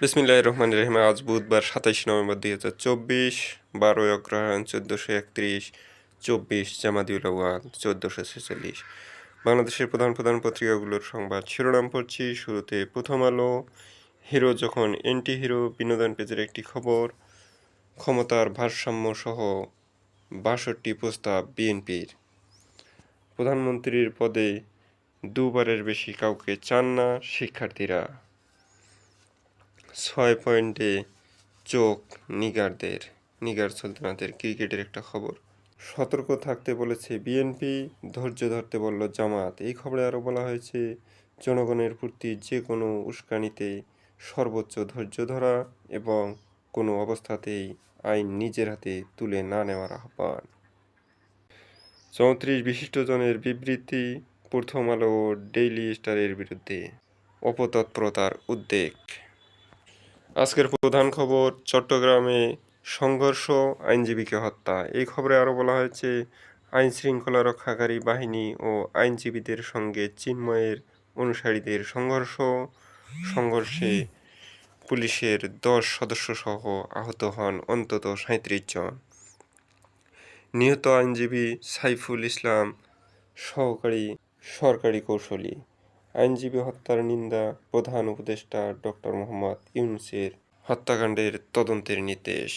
বিসমিল্লাহ রহমান রহিম। আজ বুধবার সাতাইশ নভেম্বর দুই হাজার চব্বিশ, বারোই অগ্রহায়ণ চোদ্দোশো একত্রিশ, চব্বিশ জামাদিউল আওয়াল চোদ্দোশো ছেচল্লিশ। বাংলাদেশের প্রধান প্রধান পত্রিকাগুলোর সংবাদ শিরোনাম পড়ছি। শুরুতে প্রথম আলো, হিরো যখন এন্টি হিরো বিনোদন পেজের একটি খবর, ক্ষমতার ভারসাম্য সহ বাষট্টি প্রস্তাব বিএনপির। প্রধানমন্ত্রীর পদে দুবারের বেশি কাউকে চান না শিক্ষার্থীরা। ছয় পয়েন্টে চোখ নিগারদের, নিগার সুলতানাদের ক্রিকেটের একটা খবর। সতর্ক থাকতে বলেছে বিএনপি, ধৈর্য ধরতে বলল জামাত। এই খবরে আরও বলা হয়েছে, জনগণের প্রতি যে কোনো উস্কানিতে সর্বোচ্চ ধৈর্য ধরা এবং কোনো অবস্থাতেই আইন নিজের হাতে তুলে না নেওয়ার আহ্বান। চৌত্রিশ বিশিষ্টজনের বিবৃতি, প্রথম আলো ডেইলি স্টারের বিরুদ্ধে অপতৎপরতার উদ্বেগ। আজকের প্রধান খবর, চট্টগ্রামে সংঘর্ষ, আইনজীবীকে হত্যা। এই খবরে আরও বলা হয়েছে আইন শৃঙ্খলা রক্ষাকারী বাহিনী ও আইনজীবীদের সঙ্গে চিন্ময়ের অনুসারীদের সংঘর্ষ। সংঘর্ষে পুলিশের দশ সদস্যসহ আহত হন অন্তত সাঁত্রিশ জন। নিহত আইনজীবী সাইফুল ইসলাম সহকারী সরকারি কৌশলী। আইনজীবী হত্যার নিন্দা প্রধান উপদেষ্টা ডক্টর মোহাম্মদ ইউনুসের হত্যাকাণ্ডের তদন্তের নির্দেশ।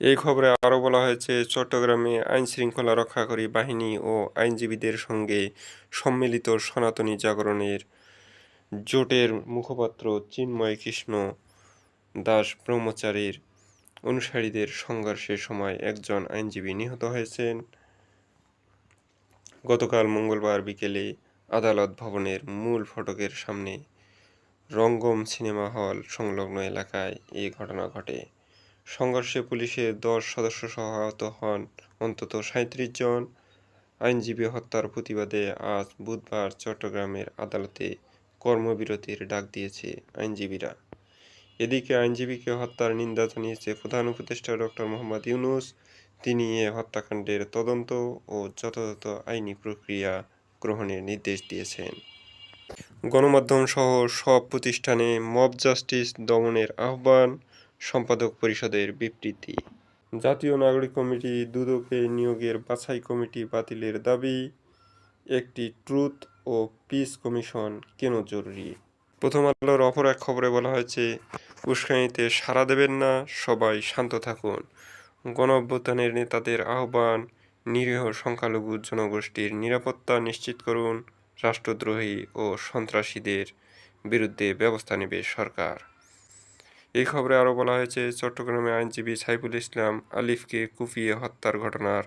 এই খবরে আরও বলা হয়েছে, চট্টগ্রামে আইন শৃঙ্খলা রক্ষাকারী বাহিনী ও আইনজীবীদের সঙ্গে সম্মিলিত সনাতনী জাগরণের জোটের মুখপাত্র চিন্ময় কৃষ্ণ দাস ব্রহ্মচারীর অনুসারীদের সংঘর্ষের সময় একজন আইনজীবী নিহত হয়েছেন। গতকাল মঙ্গলবার বিকেলে আদালত ভবনের মূল ফটকের সামনে রঙ্গম সিনেমা হল সংলগ্ন এলাকায় এই ঘটনা ঘটে। সংঘর্ষে পুলিশের দশ সদস্য সহ আহত হন অন্তত সাঁত্রিশ জন। আইনজীবী হত্যার প্রতিবাদে আজ বুধবার চট্টগ্রামের আদালতে কর্মবিরতির ডাক দিয়েছে আইনজীবীরা। এদিকে আইনজীবীকে হত্যার নিন্দা জানিয়েছে প্রধান উপদেষ্টা ডক্টর মোহাম্মদ ইউনুস। তিনি এ হত্যাকাণ্ডের তদন্ত ও যথাযথ আইনি প্রক্রিয়া গ্রহণের নির্দেশ দিয়েছেন। গণমাধ্যম সহ সব প্রতিষ্ঠানে মব জাস্টিস দমনের আহ্বান সম্পাদক পরিষদের বিবৃতি। জাতীয় নাগরিক কমিটি দুদকে নিয়োগের বাছাই কমিটি বাতিলের দাবি, একটি ট্রুথ ও পিস কমিশন কেন জরুরি? প্রথম আলোর অপর এক খবরে বলা হয়েছে, উস্কানিতে সাড়া দেবেন না, সবাই শান্ত থাকুন। গণ নেতাদের আহ্বান নিরীহ সংখ্যালঘু জনগোষ্ঠীর নিরাপত্তা নিশ্চিত করুন, রাষ্ট্রদ্রোহী ও সন্ত্রাসীদের বিরুদ্ধে ব্যবস্থা নেবে সরকার। এই খবরে আরও বলা হয়েছে, চট্টগ্রামে আইনজীবী সাইফুল ইসলাম আলিফকে কুপিয়ে হত্যার ঘটনার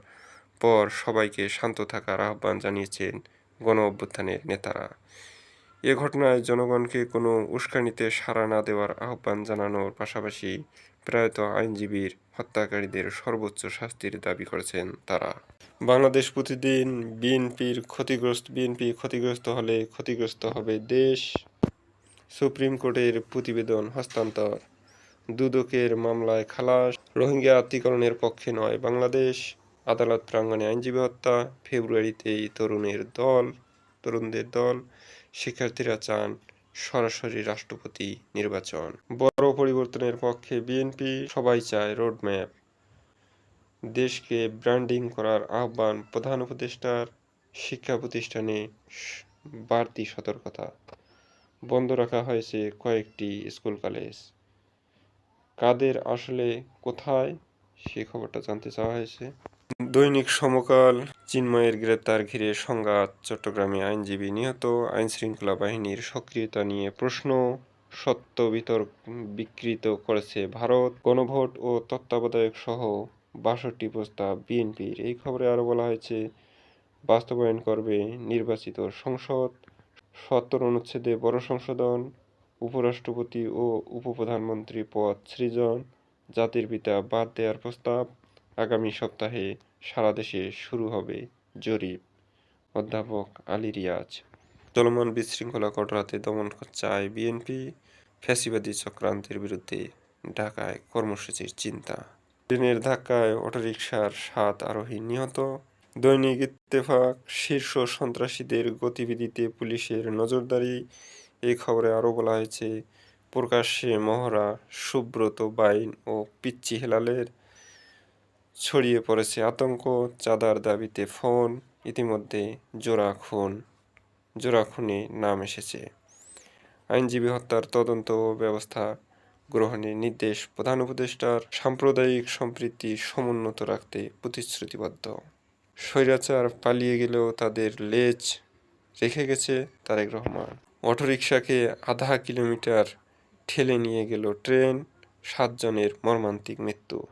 পর সবাইকে শান্ত থাকার আহ্বান জানিয়েছেন গণ অভ্যুত্থানের নেতারা। এ ঘটনায় জনগণকে কোনো উস্কানিতে সাড়া না দেওয়ার আহ্বান জানানোর পাশাপাশি প্রয়াত আইনজীবীর হত্যাকারীদের সর্বোচ্চ শাস্তির দাবি করেছেন তারা। বাংলাদেশ প্রতিদিন বিএনপির ক্ষতিগ্রস্ত, বিএনপি ক্ষতিগ্রস্ত হলে ক্ষতিগ্রস্ত হবে দেশ। সুপ্রিম কোর্টের প্রতিবেদন হস্তান্তর। দুদকের মামলায় খালাস। রোহিঙ্গা আত্মীকরণের পক্ষে নয় বাংলাদেশ। আদালত প্রাঙ্গণে আইনজীবী হত্যা। ফেব্রুয়ারিতেই তরুণের দল, তরুণদের দল। শিক্ষার্থীরা চান সরাসরি রাষ্ট্রপতি নির্বাচন। বড় পরিবর্তনের পক্ষে বিএনপি সবাই চায় রোডম্যাপ দেশকে ব্র্যান্ডিং করার আহ্বান প্রধান উপদেষ্টার শিক্ষা প্রতিষ্ঠানে বাড়তি সতর্কতা। বন্ধ রাখা হয়েছে কয়েকটি স্কুল কলেজ কাদের আসলে কোথায়, সে খবরটা জানতে চাওয়া হয়েছে। দৈনিক সমকাল, চিন্ময়ের গ্রেপ্তার ঘিরে সংঘাত, চট্টগ্রামে আইনজীবী নিহত আইন শৃঙ্খলা বাহিনীর সক্রিয়তা নিয়ে প্রশ্ন, সত্য বিতর্ক বিকৃত করেছে ভারত, গণভোট ও তত্ত্বাবধায়ক সহ বাষট্টি প্রস্তাব বিএনপির। এই খবরে আরও বলা হয়েছে, বাস্তবায়ন করবে নির্বাচিত সংসদ, সত্তর অনুচ্ছেদে বড় সংশোধন, উপরাষ্ট্রপতি ও উপপ্রধানমন্ত্রী পদ সৃজন, জাতির পিতা বাদ দেওয়ার প্রস্তাব, আগামী সপ্তাহে সারা দেশে শুরু হবে জরিপ। অধ্যাপক আলী রিয়াজ। চলমান বিশৃঙ্খলা কটরাতে দমন চায় বিএনপি ফ্যাসিবাদী চক্রান্তের বিরুদ্ধে ঢাকায় কর্মসূচির চিন্তা। ট্রেনের ধাক্কায় অটোরিকশার সাত আরোহী নিহত। দৈনিক ইত্তেফাক, শীর্ষ সন্ত্রাসীদের গতিবিধিতে পুলিশের নজরদারি। এই খবরে আরও বলা হয়েছে, প্রকাশ্যে মহড়া, সুব্রত বাইন ও পিচ্চি হেলালের ছড়িয়ে পড়েছে আতঙ্ক, চাঁদার দাবিতে ফোন, ইতিমধ্যে জোড়া খুন। জোড়া খুনে নাম এসেছে। আইনজীবী হত্যার তদন্ত ব্যবস্থা গ্রহণের নির্দেশ প্রধান উপদেষ্টার সাম্প্রদায়িক সম্প্রীতি সমুন্নত রাখতে প্রতিশ্রুতিবদ্ধ। স্বৈরাচার পালিয়ে গেলেও তাদের লেজ রেখে গেছে তারেক রহমান। অটোরিকশাকে আধা কিলোমিটার ঠেলে নিয়ে গেল ট্রেন, সাতজনের মর্মান্তিক মৃত্যু।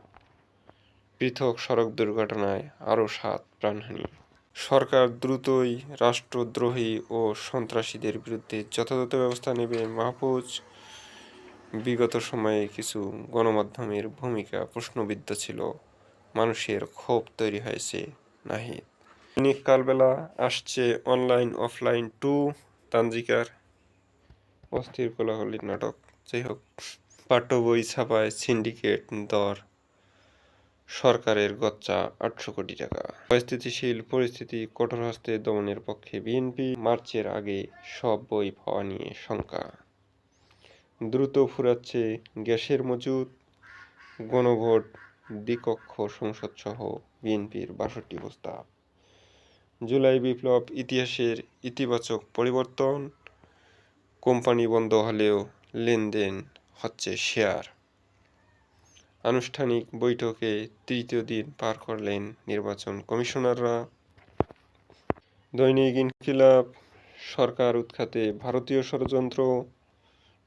পৃথক সড়ক দুর্ঘটনায় আরও সাত প্রাণহানি। সরকার দ্রুতই রাষ্ট্রদ্রোহী ও সন্ত্রাসীদের বিরুদ্ধে যথাযথ ব্যবস্থা নেবে মাহফুজ। বিগত সময়ে কিছু গণমাধ্যমের ভূমিকা প্রশ্নবিদ্ধ ছিল। মানুষের ক্ষোভ তৈরি হয়েছে নাহিদ। দৈনিক কালবেলা আসছে অনলাইন, অফলাইন টু তানজিকার অস্থির কোলাহলির নাটক। যাই হোক, পাঠ্য বই ছাপায় সিন্ডিকেট দর। সরকারের গচ্চা আটশো কোটি টাকা। অস্থিতিশীল পরিস্থিতি, কঠোর হস্তে দমনের পক্ষে বিএনপি মার্চের আগে সব বই পাওয়া নিয়ে শঙ্কা। দ্রুত ফুরাচ্ছে গ্যাসের মজুদ, গণভোট, দ্বিকক্ষ সংসদ সহ বিএনপির বাষট্টি প্রস্তাব। জুলাই বিপ্লব ইতিহাসের ইতিবাচক পরিবর্তন, কোম্পানি বন্ধ হলেও লেনদেন হচ্ছে শেয়ার। আনুষ্ঠানিক বৈঠকে তৃতীয় দিন পার করলেন নির্বাচন কমিশনাররা। দৈনিক ইনকিলাব সরকার উৎখাতে ভারতীয় ষড়যন্ত্র।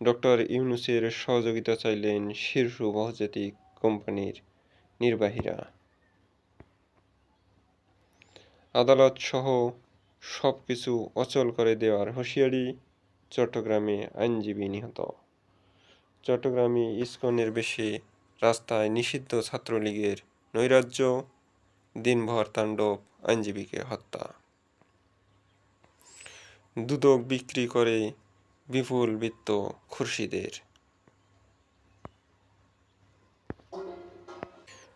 ডক্টর ইউনুসের সহযোগিতা চাইলেন শীর্ষ বহুজাতিক কোম্পানির নির্বাহীরা। আদালত সহ সব কিছু অচল করে দেওয়ার হুঁশিয়ারি চট্টগ্রামে আইনজীবী নিহত। চট্টগ্রামে ইস্কনের বেশি রাস্তায় নিষিদ্ধ ছাত্রলীগের নৈরাজ্য, দিনভর তাণ্ডব, আইনজীবীকে হত্যা। দুদক বিক্রি করে বিপুল বৃত্ত খুরশিদের।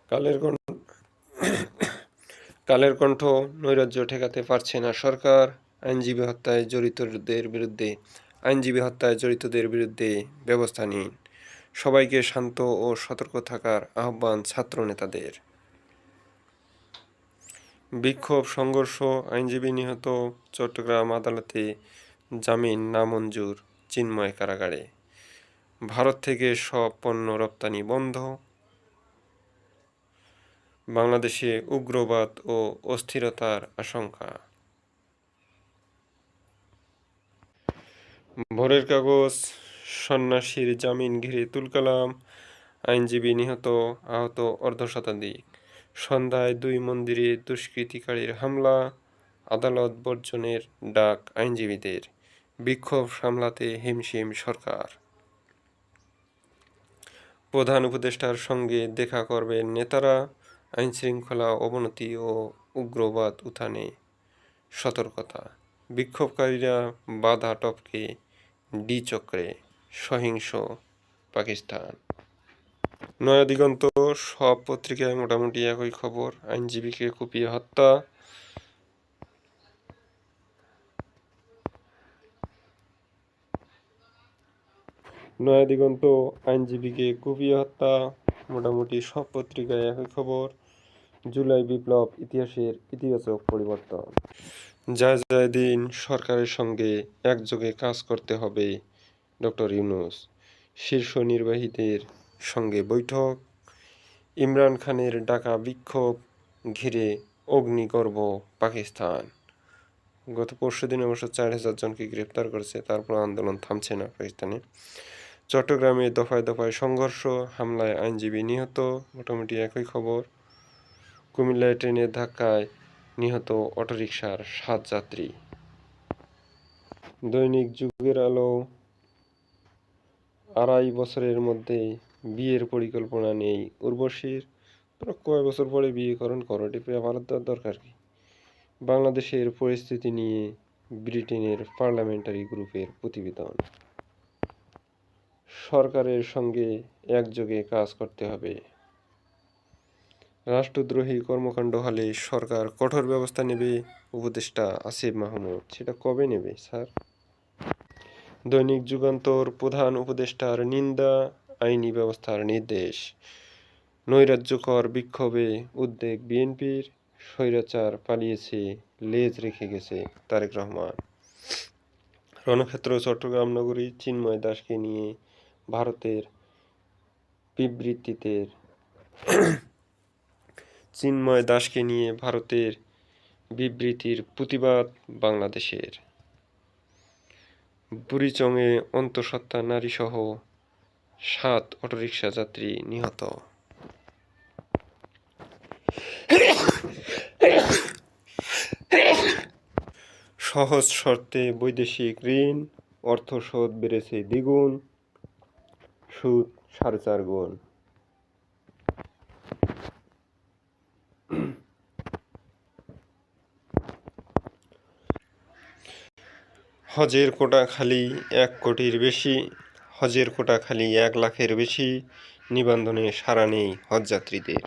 কালের কণ্ঠ কালের কণ্ঠ নৈরাজ্য ঠেকাতে পারছে না সরকার। আইনজীবী হত্যায় জড়িতদের বিরুদ্ধে, আইনজীবী হত্যায় জড়িতদের বিরুদ্ধে ব্যবস্থা নিন। সবাইকে শান্ত ও সতর্ক থাকার আহ্বান ছাত্র নেতাদের বিক্ষোভ, সংঘর্ষ, আইনজীবী নিহত, চট্টগ্রাম আদালতে জামিন নামঞ্জুর চিন্ময় কারাগারে। ভারত থেকে সব পণ্য রপ্তানি বন্ধ। বাংলাদেশে উগ্রবাদ ও অস্থিরতার আশঙ্কা। ভোরের কাগজ সন্ন্যাসীর জামিন ঘিরে তুলকালাম আইনজীবী নিহত, আহত অর্ধ অর্ধশতাধিক। সন্ধ্যায় দুই মন্দিরে দুষ্কৃতিকারীর হামলা, আদালত বর্জনের ডাক আইনজীবীদের। বিক্ষোভ সামলাতে হিমশিম সরকার। প্রধান উপদেষ্টার সঙ্গে দেখা করবেন নেতারা। আইনশৃঙ্খলা অবনতি ও উগ্রবাদ উত্থানে সতর্কতা। বিক্ষোভকারীরা বাধা টপকে ডি চক্রে। সহিংস পাকিস্তান। নয়া দিগন্ত সব পত্রিকায় মোটামুটি একই খবর। আইনজীবীকে কুপিয়ে হত্যা। নয়া দিগন্ত আইনজীবীকে কুপিয়ে হত্যা। মোটামুটি সব পত্রিকায় একই খবর। জুলাই বিপ্লব ইতিহাসের ইতিবাচক পরিবর্তন। যায় যায় দিন সরকারের সঙ্গে একযোগে কাজ করতে হবে। ডক্টর ইউনুস। শীর্ষ নির্বাহীদের সঙ্গে বৈঠক। ইমরান খানের ডাকা বিক্ষোভ ঘিরে অগ্নিগর্ভ পাকিস্তান। গত পরশু দিন অবশ্য চার হাজার জনকে গ্রেপ্তার করেছে, তারপর আন্দোলন থামছে না পাকিস্তানে। চট্টগ্রামে দফায় দফায় সংঘর্ষ, হামলায় আইনজীবী নিহত, মোটামুটি একই খবর। কুমিল্লায় ট্রেনের ধাক্কায় নিহত অটোরিকশার সাত যাত্রী। দৈনিক যুগের আলো আড়াই বছরের মধ্যে বিয়ের পরিকল্পনা নেই। উর্বশীর কয় বছর পরে বিয়ে করেন করো টিপে ভারত দেওয়ার দরকার কি? বাংলাদেশের পরিস্থিতি নিয়ে ব্রিটেনের পার্লামেন্টারি গ্রুপের প্রতিবেদন। সরকারের সঙ্গে একযোগে কাজ করতে হবে। রাষ্ট্রদ্রোহী কর্মকাণ্ড হলে সরকার কঠোর ব্যবস্থা নেবে, উপদেষ্টা আসিফ মাহমুদ, সেটা কবে নেবে, স্যার? দৈনিক যুগান্তর প্রধান উপদেষ্টার নিন্দা, আইনি ব্যবস্থার নির্দেশ। নৈরাজ্যকর বিক্ষোভে উদ্বেগ বিএনপির, স্বৈরাচার পালিয়েছে, লেজ রেখে গেছে তারেক রহমান। রণক্ষেত্র, চট্টগ্রাম নগরী চিন্ময় দাসকে নিয়ে ভারতের বিবৃতিতে চিন্ময় দাসকে নিয়ে ভারতের বিবৃতির প্রতিবাদ বাংলাদেশের। বুড়িচংয়ে অন্তঃসত্ত্বা নারীসহ সাত অটোরিকশা যাত্রী নিহত। সহজ শর্তে বৈদেশিক ঋণ, অর্থ শোধ বেড়েছে দ্বিগুণ, সুদ সাড়ে চার গুণ। হজের কোটা খালি এক কোটির বেশি, হজের কোটা খালি এক লাখের বেশি, নিবন্ধনে সারা নেই হজযাত্রীদের।